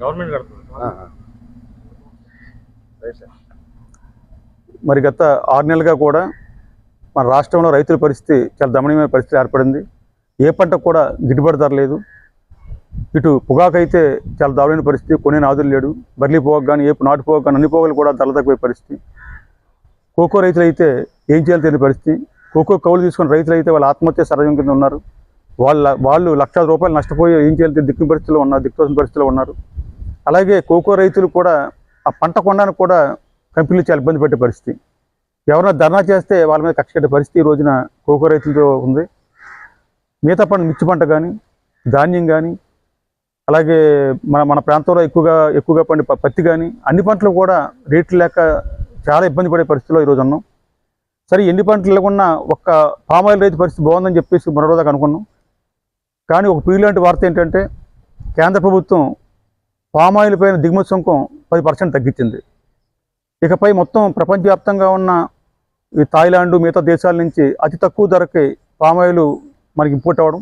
Government కడుతుంది. మరి గత ఆరు నెలలుగా కూడా మన రాష్ట్రంలో రైతుల పరిస్థితి చాలా దమనీయమైన పరిస్థితి ఏర్పడింది. ఏ పంట కూడా గిట్టుబాటు ధర లేదు. ఇటు పొగాకు అయితే చాలా దారుణమైన పరిస్థితి. కొనే నాదులు లేడు. బర్లీ పోగ కానీ ఏ నాటు పోగ కానీ అన్ని పోగలు కూడా ధరలు తగ్గిపోయే పరిస్థితి. కోకో రైతులు అయితే ఏం చేయాలి తెలియని పరిస్థితి. కోకో కౌలు తీసుకున్న రైతులు అయితే వాళ్ళ ఆత్మహత్య సరజం కింద ఉన్నారు. వాళ్ళ వాళ్ళు లక్షల రూపాయలు నష్టపోయి ఏం చేయాలి దిక్కుని దిక్కు పరిస్థితిలో ఉన్నారు దిక్కుతోసిన పరిస్థితిలో ఉన్నారు. అలాగే కోకో రైతులు కూడా ఆ పంట కొండను కూడా కంపెనీలు చాలా ఇబ్బంది పెట్టే పరిస్థితి. ఎవరైనా ధర్నా చేస్తే వాళ్ళ మీద కక్ష కట్టే పరిస్థితి ఈ రోజున కోకో రైతులతో ఉంది. మిగతా పంట మిర్చి పంట కానీ ధాన్యం కానీ అలాగే మన మన ప్రాంతంలో ఎక్కువగా ఎక్కువగా పండే ప- పత్తి కానీ అన్ని పంటలు కూడా రేట్లు లేక చాలా ఇబ్బంది పడే పరిస్థితిలో ఈరోజు ఉన్నాం సరే ఎన్ని పంటలు లేకుండా ఒక్క పామాయిల్ రైతు పరిస్థితి బాగుందని చెప్పేసి మరోదాకా అనుకున్నాం. కానీ ఒక పీలాంటి వార్త ఏంటంటే కేంద్ర ప్రభుత్వం పామాయిల్ పైన దిగుమతి సుంకం పది పర్సెంట్ తగ్గించింది. ఇకపై మొత్తం ప్రపంచవ్యాప్తంగా ఉన్న ఈ థాయిలాండ్ మిగతా దేశాల నుంచి అతి తక్కువ ధరకి పామాయిల్ మనకి ఇంపోర్ట్ అవ్వడం.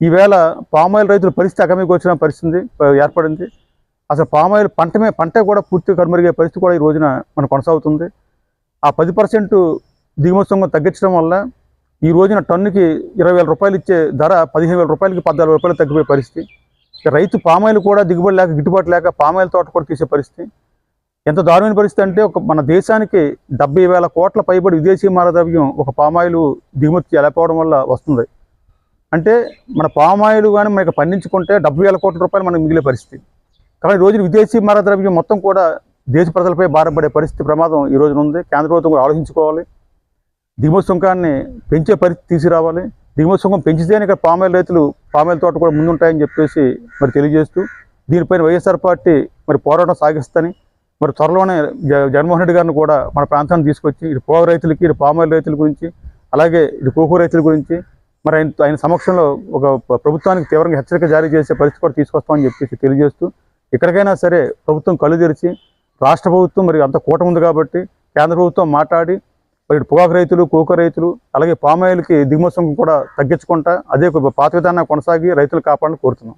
ఈవేళ పామాయిల్ రైతుల పరిస్థితి అగమికి వచ్చిన పరిస్థితి ఏర్పడింది. అసలు పామాయిల్ పంటమే పంట కూడా పూర్తిగా కనుమరిగే పరిస్థితి కూడా ఈ రోజున మనకు కొనసాగుతుంది. ఆ పది పర్సెంట్ దిగుమతి తగ్గించడం వల్ల ఈ రోజున టన్నుకి ఇరవై వేల రూపాయలు ఇచ్చే ధర పదిహేను వేల రూపాయలకి పద్నాలుగు రూపాయలు తగ్గిపోయే పరిస్థితి. రైతు పామాయిల్ కూడా దిగుబడి లేక గిట్టుబాటు లేక పామాయిల్ తోట కూడా తీసే పరిస్థితి. ఎంత దారుణమైన పరిస్థితి అంటే ఒక మన దేశానికి డెబ్బై వేల కోట్ల పైబడి విదేశీ మారద్రవ్యం ఒక పామాయిల్ దిగుమతి లేకపోవడం వల్ల వస్తుంది. అంటే మన పామాయిల్ కానీ మనకి పండించుకుంటే డెబ్బై వేల కోట్ల రూపాయలు మనకు మిగిలే పరిస్థితి. కానీ ఈ రోజున విదేశీ మారద్రవ్యం మొత్తం కూడా దేశ ప్రజలపై భారపడే పరిస్థితి ప్రమాదం ఈ రోజున ఉంది. కేంద్ర ప్రభుత్వం కూడా ఆలోచించుకోవాలి. దిగుమతి సుంకాన్ని పెంచే పరిస్థితి తీసుకురావాలి. దిగుమతి సుంకం పెంచితేనే ఇక్కడ పామాయిల్ రైతులు పామాయిల్ తోట కూడా ముందుంటాయని చెప్పేసి మరి తెలియజేస్తూ దీనిపైన వైఎస్ఆర్ పార్టీ మరి పోరాటం సాగిస్తని మరి త్వరలోనే జ- జగన్మోహన్ రెడ్డి గారిని కూడా మన ప్రాంతాన్ని తీసుకొచ్చి ఇటు పోగ రైతులకి ఇటు పామాయిల్ రైతుల గురించి అలాగే ఇటు కోకో రైతుల గురించి మరి ఆయన ఆయన సమక్షంలో ఒక ప్రభుత్వానికి తీవ్రంగా హెచ్చరిక జారీ చేసే పరిస్థితి కూడా తీసుకొస్తామని చెప్పేసి తెలియజేస్తూ ఎక్కడికైనా సరే ప్రభుత్వం కళ్ళు తెరిచి రాష్ట్ర ప్రభుత్వం మరి అంత కూటమి ఉంది కాబట్టి కేంద్ర ప్రభుత్వం మాట్లాడి మరి పొగాకు రైతులు కోక రైతులు అలాగే పామాయిల్కి దిగుమతి సుంకం కూడా తగ్గించుకుంటా అదే ఒక పాత విధానం కొనసాగి రైతులు కాపాడని కోరుతున్నాం.